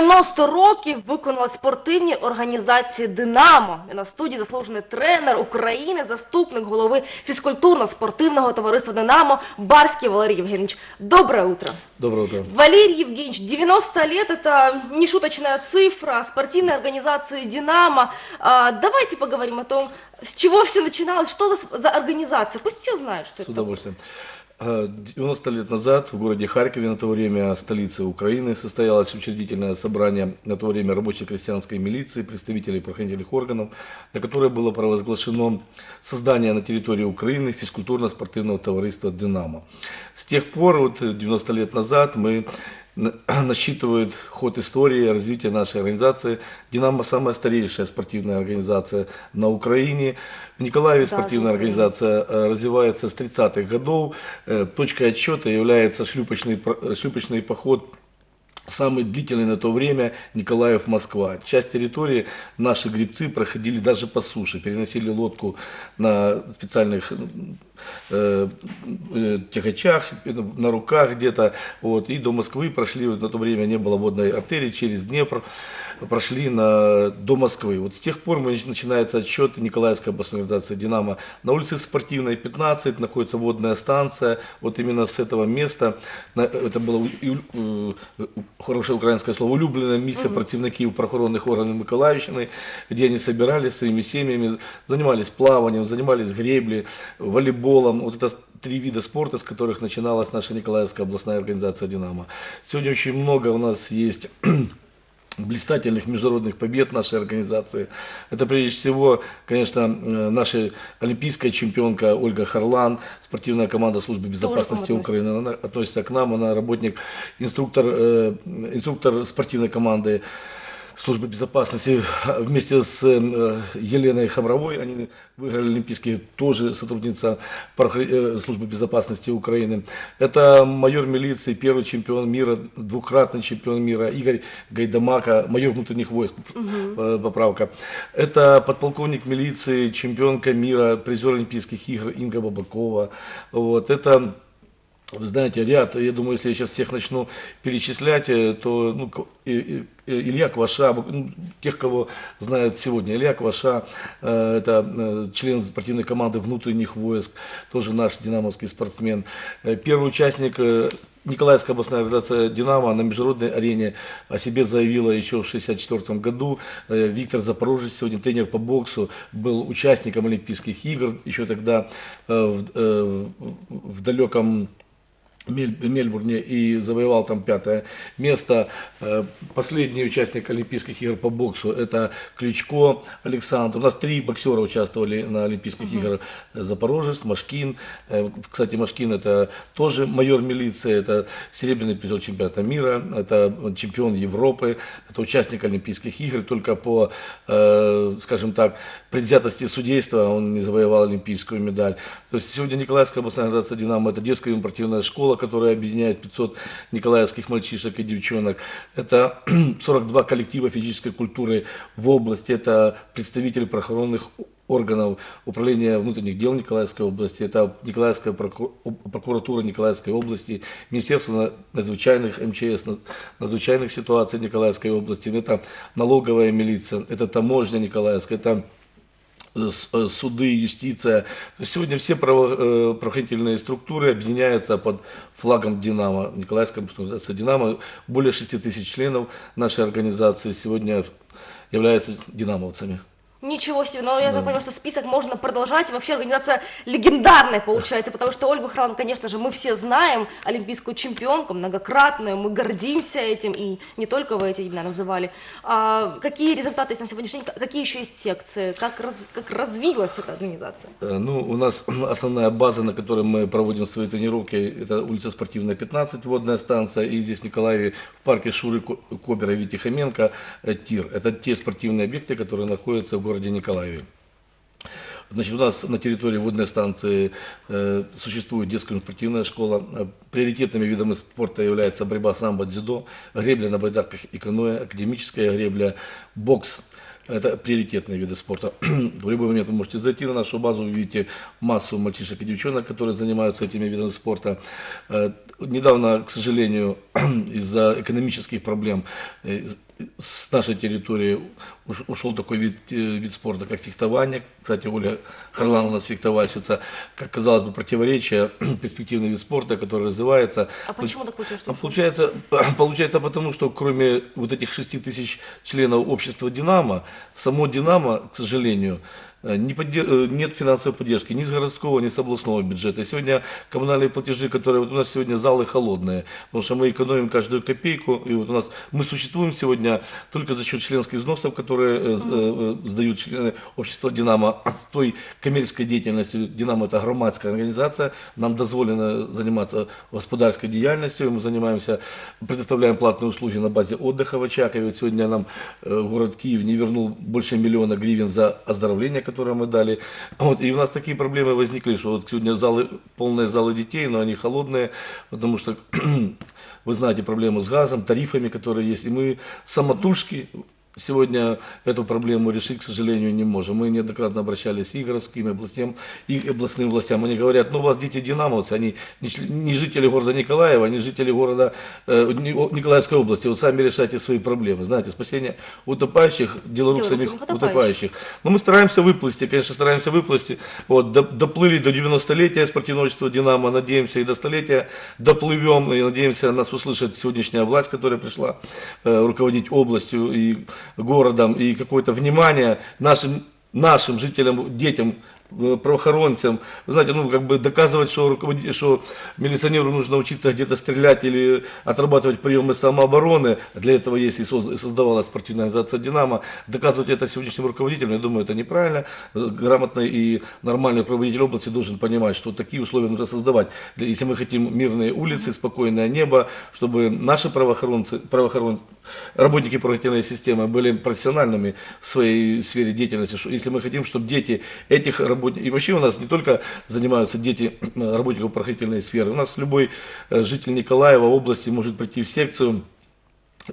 90 років виконала спортивній організації Динамо. І на студії заслужений тренер України, заступник голови фізкультурно-спортивного товариства Динамо Барський Валерій Євгеньевич. Доброе утро. Доброе утро. Валерий Евгеньевич, 90 лет это не шуточная цифра спортивной организации «Динамо». А, давайте поговорим о том, с чего все начиналось, что за, за организация. Пусть все знают, что С это. удовольствием. Э, 90 лет назад в городе Харькове, на то время столице Украины, состоялось учредительное собрание на то время рабочей крестьянской милиции, представителей правоохранительных органов, на которое было провозглашено создание на территории Украины физкультурно-спортивного товариства «Динамо». С тех пор, вот 90 лет назад, мы на- насчитывает ход истории развития нашей организации. «Динамо» самая старейшая спортивная организация на Украине. В Николаеве спортивная организация э, развивается с 30-х годов. Э, Точкой отсчета является шлюпочный, э, шлюпочный поход Самый длительный на то время Николаев-Москва. Часть территории наши гребцы проходили даже по суше, переносили лодку на специальных э, э, тягачах, на руках где-то, вот, и до Москвы прошли, вот на то время не было водной артерии, через Днепр прошли на, до Москвы. Вот с тех пор мы, начинается отсчет Николаевской областной организации «Динамо». На улице Спортивной, 15, находится водная станция. Вот именно с этого места, на- это было э, хорошее украинское слово, улюбленное место противников правоохранных органов Миколаевщины, где они собирались своими семьями, занимались плаванием, занимались греблей, волейболом. Вот это три вида спорта, с которых начиналась наша Николаевская областная организация «Динамо». Сегодня очень много у нас есть блистательных международных побед нашей организации. Это прежде всего, конечно, э, наша олимпийская чемпионка Ольга Харлан, спортивная команда службы безопасности Украины. Она относится к нам, она работник, инструктор, э, инструктор спортивной команды службы безопасности вместе с э, Еленой Хабровой. Они выиграли Олимпийские, тоже сотрудница э, службы безопасности Украины. Это майор милиции, первый чемпион мира, двукратный чемпион мира Игорь Гайдамака, майор внутренних войск, э, поправка. Это подполковник милиции, чемпионка мира, призер Олимпийских игр Инга Бабакова. Вот. Это вы знаете, ряд, я думаю, если я сейчас всех начну перечислять, э, то ну, и Илья Кваша, ну, тех, кого знают сегодня, Илья Кваша, э, это э, член спортивной команды внутренних войск, тоже наш динамовский спортсмен. Э, Первый участник э, Николаевская областная организация «Динамо» на международной арене о себе заявила еще в 1964 году. Э, Виктор Запорожец, сегодня тренер по боксу, был участником Олимпийских игр, еще тогда э, в, э, в- далеком Мельбурне и завоевал там пятое место. Э, Последний участник Олимпийских игр по боксу это Ключко Александр. У нас три боксера участвовали на Олимпийских играх. Запорожец, Машкин. Э, Кстати, Машкин это тоже майор милиции, это серебряный призер чемпионата мира, это чемпион Европы, это участник Олимпийских игр. Только по, э, скажем так, предвзятости судейства он не завоевал олимпийскую медаль. То есть сегодня Николаевская областная организация «Динамо» это детская спортивная школа, которая объединяет 500 николаевских мальчишек и девчонок. Это 42 коллектива физической культуры в области, это представители правоохранительных органов управления внутренних дел Николаевской области, это Николаевская проку- прокуратура Николаевской области, Министерство на- надзвычайных МЧС, на- надзвычайных ситуаций Николаевской области, это налоговая милиция, это таможня Николаевская, это суды, юстиция. Сегодня все право- э, правоохранительные структуры объединяются под флагом «Динамо». Николаевская организация «Динамо». Более 6 тысяч членов нашей организации сегодня являются динамовцами. Ничего себе, но я так понимаю, что список можно продолжать. Вообще организация легендарная получается, потому что Ольгу Хран, конечно же, мы все знаем, олимпийскую чемпионку, многократную, мы гордимся этим, и не только вы эти имена называли. А какие результаты есть на сегодняшний день, какие еще есть секции, как, раз- как развилась эта организация? Э, Ну, у нас основная база, на которой мы проводим свои тренировки, это улица Спортивная, 15, водная станция, и здесь в Николаеве в парке Шуры Ко- Кобера и Вити Хоменко э, ТИР. Это те спортивные объекты, которые находятся в городе Николаеве. Значит, у нас на территории водной станции э, существует детская спортивная школа. Э, Приоритетными видами спорта являются борьба самбо, дзюдо, гребля на байдарках и каноэ, академическая гребля, бокс. Это приоритетные виды спорта. В любой момент вы можете зайти на нашу базу, увидите массу мальчишек и девчонок, которые занимаются этими видами спорта. Э, Недавно, к сожалению, из-за экономических проблем э, с нашей территории уш- ушел такой вид, э, вид спорта, как фехтование. Кстати, Оля Харлан у нас фехтовальщица. Как казалось бы, противоречие, перспективный вид спорта, который развивается. А почему так получилось, что ушел? Получается, получается потому, что кроме вот этих 6 тысяч членов общества «Динамо», само «Динамо», к сожалению, не подде- э, нет финансовой поддержки ни с городского, ни с областного бюджета. И сегодня коммунальные платежи, которые вот у нас сегодня залы холодные, потому что мы экономим каждую копейку. И вот у нас мы существуем сегодня только за счет членских взносов, которые э, э, э, сдают члены общества «Динамо». А той коммерческой деятельностью «Динамо» это громадская организация, нам дозволено заниматься господарской деятельностью, мы занимаемся, предоставляем платные услуги на базе отдыха в Очакове. Вот сегодня нам э, город Киев не вернул больше миллиона гривен за оздоровление, которое мы дали. Вот, и у нас такие проблемы возникли, что вот сегодня залы, полные залы детей, но они холодные, потому что вы знаете проблему с газом, тарифами, которые есть. И мы самотужки сегодня эту проблему решить, к сожалению, не можем. Мы неоднократно обращались и к городским, и областям, и областным властям. Они говорят, ну у вас дети динамовцы, они не, жители города Николаева, не жители города э, Николаевской области. Вот сами решайте свои проблемы. Знаете, спасение утопающих, дело рук самих утопающих. утопающих. Но мы стараемся выплыть, конечно, стараемся выплыть. Вот, до- доплыли до 90-летия спортивного общества «Динамо», надеемся и до столетия доплывем, и надеемся, нас услышит сегодняшняя власть, которая пришла э, руководить областью и городом, и какое-то внимание нашим, нашим жителям, детям, э, правоохранцам, вы знаете, ну, как бы доказывать, что, руководи- что милиционеру нужно учиться где-то стрелять или отрабатывать приемы самообороны, для этого есть и соз- создавалась спортивная организация «Динамо», доказывать это сегодняшним руководителям, я думаю, это неправильно. Э, Грамотный и нормальный руководитель области должен понимать, что такие условия нужно создавать. Если мы хотим мирные улицы, спокойное небо, чтобы наши правоохранцы, правоохран- работники правоохранительной системы были профессиональными в своей сфере деятельности. Если мы хотим, чтобы дети этих работников, и вообще у нас не только занимаются дети работников правоохранительной сферы, у нас любой э, житель Николаева области может прийти в секцию,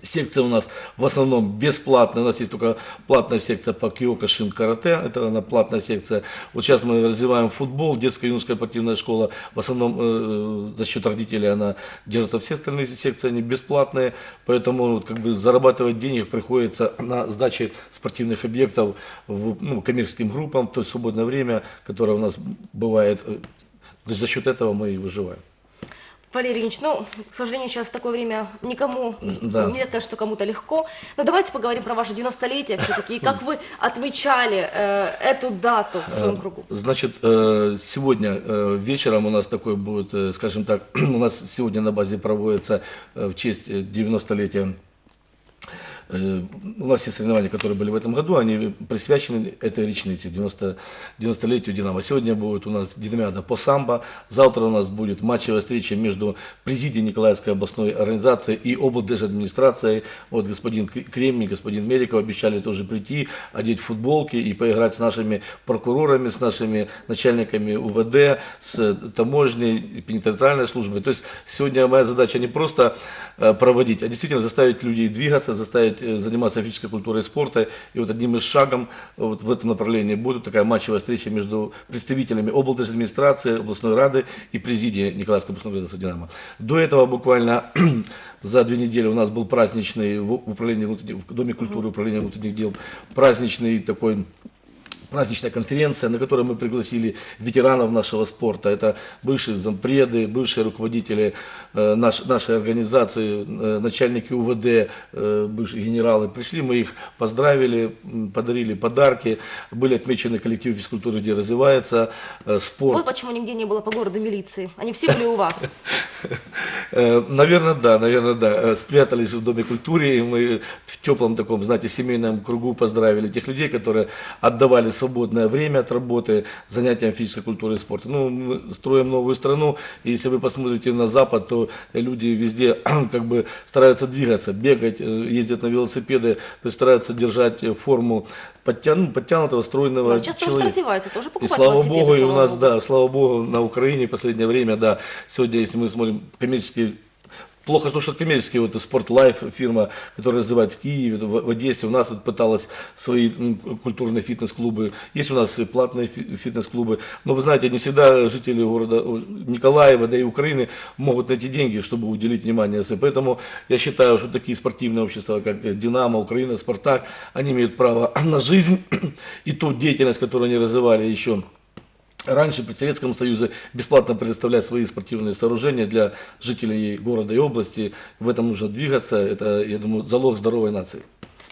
Секция у нас в основном бесплатная. У нас есть только платная секция по киокашин карате. Это она платная секция. Вот сейчас мы развиваем футбол, детская юношеская спортивная школа. В основном э, за счет родителей она держится. Все остальные секции они бесплатные. Поэтому вот, как бы зарабатывать денег приходится на сдаче спортивных объектов в, ну, коммерческим группам, то есть свободное время, которое у нас бывает. Э, то есть За счет этого мы и выживаем. Валерий Ильич, ну, к сожалению, сейчас такое время никому, Да. нельзя сказать, что кому-то легко. Но давайте поговорим про ваше 90-летие все-таки, и как вы отмечали э, эту дату в своем кругу. Значит, э, сегодня э, вечером у нас такой будет, э, скажем так, у нас сегодня на базе проводится э, в честь э, 90-летия Э, У нас все соревнования, которые были в этом году, они присвящены этой речнице, 90, 90-летию Динамо. Сегодня будет у нас динамиада по самбо, завтра у нас будет матчевая встреча между президией Николаевской областной организации и облдержадминистрацией. Вот господин Кр- Кремний, господин Мериков обещали тоже прийти, одеть футболки и поиграть с нашими прокурорами, с нашими начальниками УВД, с таможней, и пенитенциарной службой. То есть сегодня моя задача не просто э, проводить, а действительно заставить людей двигаться, заставить э, заниматься физической культурой и спорта. И вот одним из шагом вот в этом направлении будет такая матчевая встреча между представителями облдержадминистрации, областной рады и президии Николаевской областной организации «Динамо». До этого буквально за две недели у нас был праздничный в управлении в Доме культуры управления внутренних дел праздничный такой праздничная конференция, на которой мы пригласили ветеранов нашего спорта. Это бывшие зампреды, бывшие руководители э, наш- нашей организации, э, начальники УВД, э, бывшие генералы. Пришли, мы их поздравили, подарили подарки. Были отмечены коллективы физкультуры, где развивается э, спорт. Вот почему нигде не было по городу милиции. Они все были у вас. Наверное, да, наверное, да. Э, Спрятались в Доме культуры, и мы в теплом таком, знаете, семейном кругу поздравили тех людей, которые отдавали свободное время от работы занятиям физической культуры и спорта. Ну, мы строим новую страну, и если вы посмотрите на Запад, то люди везде как бы стараются двигаться, бегать, э, ездят на велосипеды, то есть стараются держать форму подтяну- подтянутого, стройного Но сейчас тоже человека. развивается, тоже И слава богу, и у нас, богу. да, слава богу, на Украине в последнее время, да, сегодня, если мы смотрим коммерческие Плохо то, что коммерческие, вот Спорт Лайф фирма, которая развивает в Киеве, в, Одессе, у нас вот пыталась свои культурные фитнес-клубы. Есть у нас платные фи- фитнес-клубы. Но вы знаете, не всегда жители города Николаева, да и Украины могут найти деньги, чтобы уделить внимание. СССР. Поэтому я считаю, что такие спортивные общества, как Динамо, Украина, Спартак, они имеют право на жизнь и ту деятельность, которую они развивали еще Раньше при Советском Союзе бесплатно предоставлять свои спортивные сооружения для жителей города и области. В этом нужно двигаться. Это, я думаю, залог здоровой нации.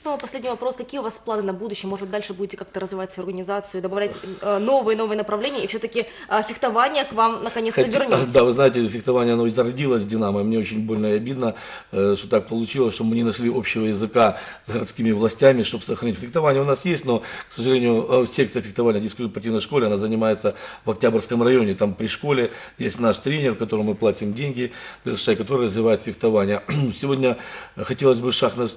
А последний вопрос. Какие у вас планы на будущее? Может, дальше будете как-то развивать свою организацию, добавлять э, новые новые направления, и все-таки э, фехтование к вам наконец-то вернется? Да, вы знаете, фехтование оно зародилось в Динамо. Мне очень больно и обидно, э, что так получилось, что мы не нашли общего языка с городскими властями, чтобы сохранить. Фехтование у нас есть, но, к сожалению, э, секция фехтования детской спортивной школе, она занимается в Октябрьском районе. Там при школе есть наш тренер, которому мы платим деньги, который развивает фехтование. Сегодня хотелось бы шаг на,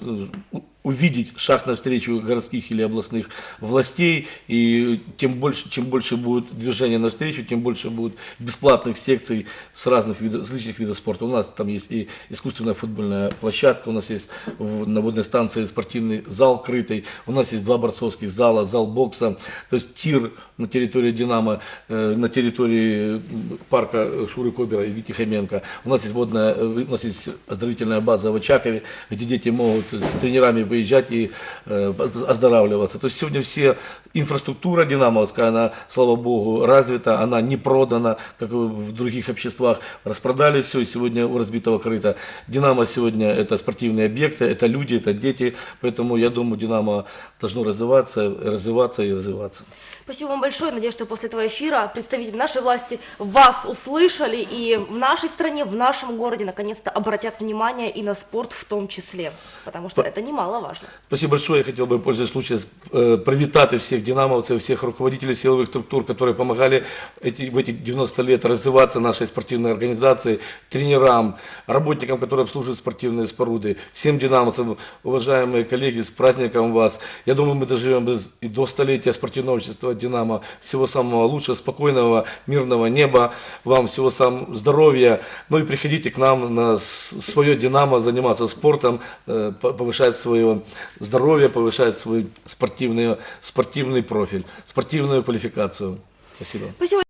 увидеть шаг навстречу городских или областных властей, и тем больше, чем больше будет движения навстречу, тем больше будет бесплатных секций с разных видов, с различных видов спорта. У нас там есть и искусственная футбольная площадка, у нас есть в, на водной станции спортивный зал крытый, у нас есть два борцовских зала, зал бокса, то есть тир на территории Динамо, э, на территории парка Шуры Кобера и Вити Хоменко. У нас есть водная, э, у нас есть оздоровительная база в Очакове, где дети могут с тренерами выезжать и э, оздоравливаться. То есть сегодня все инфраструктура динамовская, она, слава богу, развита, она не продана, как в других обществах. Распродали все, и сегодня у разбитого крыта. Динамо сегодня это спортивные объекты, это люди, это дети, поэтому я думаю, Динамо должно развиваться, развиваться и развиваться. Спасибо вам большое. Надеюсь, что после этого эфира представители нашей власти вас услышали и в нашей стране, в нашем городе наконец-то обратят внимание и на спорт в том числе, потому что это немаловажно. Спасибо большое. Я хотел бы, пользуясь случаем, э, привітати всех динамовцев, всех руководителей силовых структур, которые помогали эти, в эти 90 лет развиваться нашей спортивной организации, тренерам, работникам, которые обслуживают спортивные споруды, всем динамовцам, уважаемые коллеги, с праздником вас. Я думаю, мы доживем и до столетия спортивного общества Динамо. Всего самого лучшего, спокойного, мирного неба, вам всего самого здоровья. Ну и приходите к нам на свое Динамо, заниматься спортом, э, по- повышать свое здоровье, повышать свой спортивный, спортивный профиль, спортивную квалификацию. Спасибо. Спасибо.